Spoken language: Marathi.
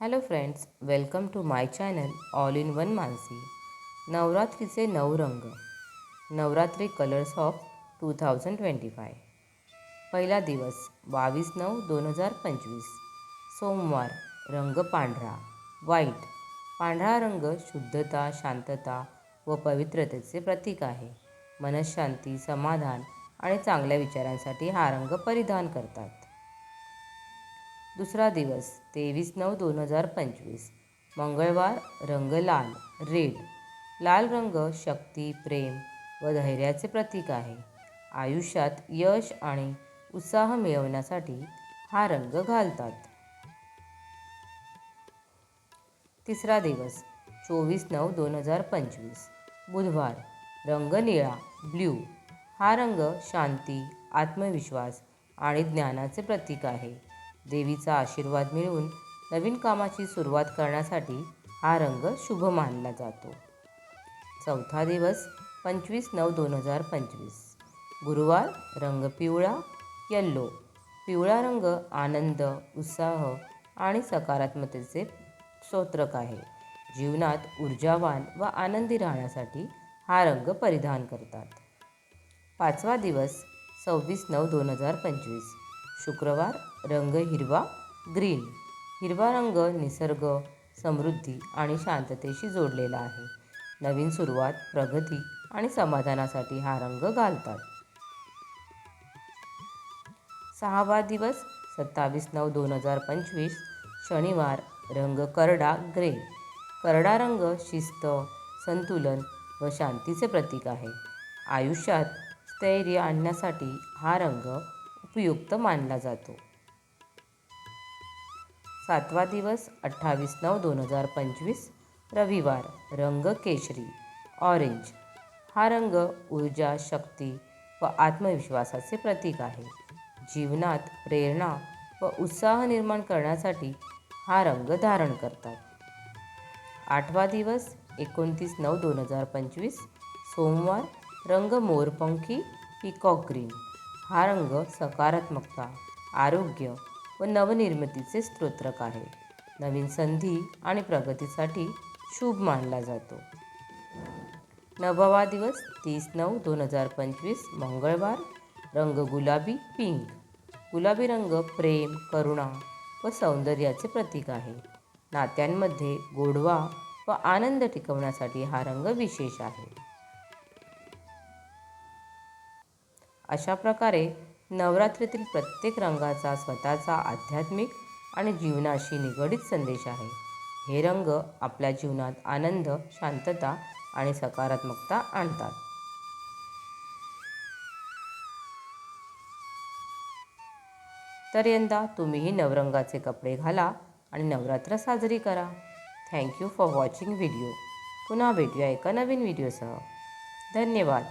Hello friends welcome to my channel all in one Mansi नवरात्रीचे नऊ रंग. Navratri colours of two thousand twenty five पहिला दिवस बावीस नऊ दोन हजार पंचवीस. सोमवार रंग पांढरा. व्हाईट पांढरा रंग शुद्धता शांतता व पवित्रतेचे प्रतीक आहे. मनशांती समाधान आणि चांगल्या विचारांसाठी हा रंग परिधान करतात. दुसरा दिवस तेवीस नऊ दोन हजार पंचवीस. मंगळवार रंग लाल रेड. लाल रंग शक्ती प्रेम व धैर्याचे प्रतीक आहे. आयुष्यात यश आणि उत्साह मिळवण्यासाठी हा रंग घालतात. तिसरा दिवस चोवीस नऊ दोन हजार पंचवीस. बुधवार रंग निळा ब्ल्यू. हा रंग शांती आत्मविश्वास आणि ज्ञानाचे प्रतीक आहे. देवीचा आशीर्वाद मिळवून नवीन कामाची सुरुवात करण्यासाठी हा रंग शुभ मानला जातो. चौथा दिवस पंचवीस नऊ दोन हजार पंचवीस. गुरुवार रंग पिवळा यल्लो पिवळा रंग आनंद उत्साह आणि सकारात्मकतेचे स्तोत्रक आहे. जीवनात ऊर्जावान व आनंदी राहण्यासाठी हा रंग परिधान करतात. पाचवा दिवस सव्वीस नऊ दोन हजार पंचवीस. शुक्रवार रंग हिरवा ग्रीन. हिरवा रंग निसर्ग समृद्धी आणि शांततेशी जोडलेला आहे. नवीन सुरुवात प्रगती आणि समाधानासाठी हा रंग घालतात. सहावा दिवस सत्तावीस नऊ दोन हजार पंचवीस शनिवार रंग करडा ग्रे. करडा रंग शिस्त संतुलन व शांतीचे प्रतीक आहे. आयुष्यात स्थैर्य आणण्यासाठी हा रंग उपयुक्त मानला जातो. सातवा दिवस अठ्ठावीस नऊ दोन हजार पंचवीस रविवार रंग केशरी ऑरेंज. हा रंग ऊर्जा शक्ती व आत्मविश्वासाचे प्रतीक आहे. जीवनात प्रेरणा व उत्साह निर्माण करण्यासाठी हा रंग धारण करतात. आठवा दिवस एकोणतीस नऊ दोन हजार पंचवीस सोमवार रंग मोरपंखी पिकॉक ग्रीन. हा रंग सकारात्मकता आरोग्य व नवनिर्मितीचे स्तोत्रक आहे. नवीन संधी आणि प्रगतीसाठी शुभ मानला जातो. नववा दिवस तीस नऊ दोन हजार पंचवीस मंगळवार रंग गुलाबी पिंक गुलाबी रंग प्रेम करुणा व सौंदर्याचे प्रतीक आहे. नात्यांमध्ये गोडवा व आनंद टिकवण्यासाठी हा रंग विशेष आहे. अशा प्रकारे नवरात्रीतील प्रत्येक रंगाचा स्वतःचा आध्यात्मिक आणि जीवनाशी निगडीत संदेश आहे. हे रंग आपल्या जीवनात आनंद शांतता आणि सकारात्मकता आणतात. तर यंदा तुम्हीही नवरंगाचे कपडे घाला आणि नवरात्र साजरी करा. थँक्यू फॉर वॉचिंग व्हिडिओ पुन्हा भेटूया एका नवीन व्हिडिओसह धन्यवाद.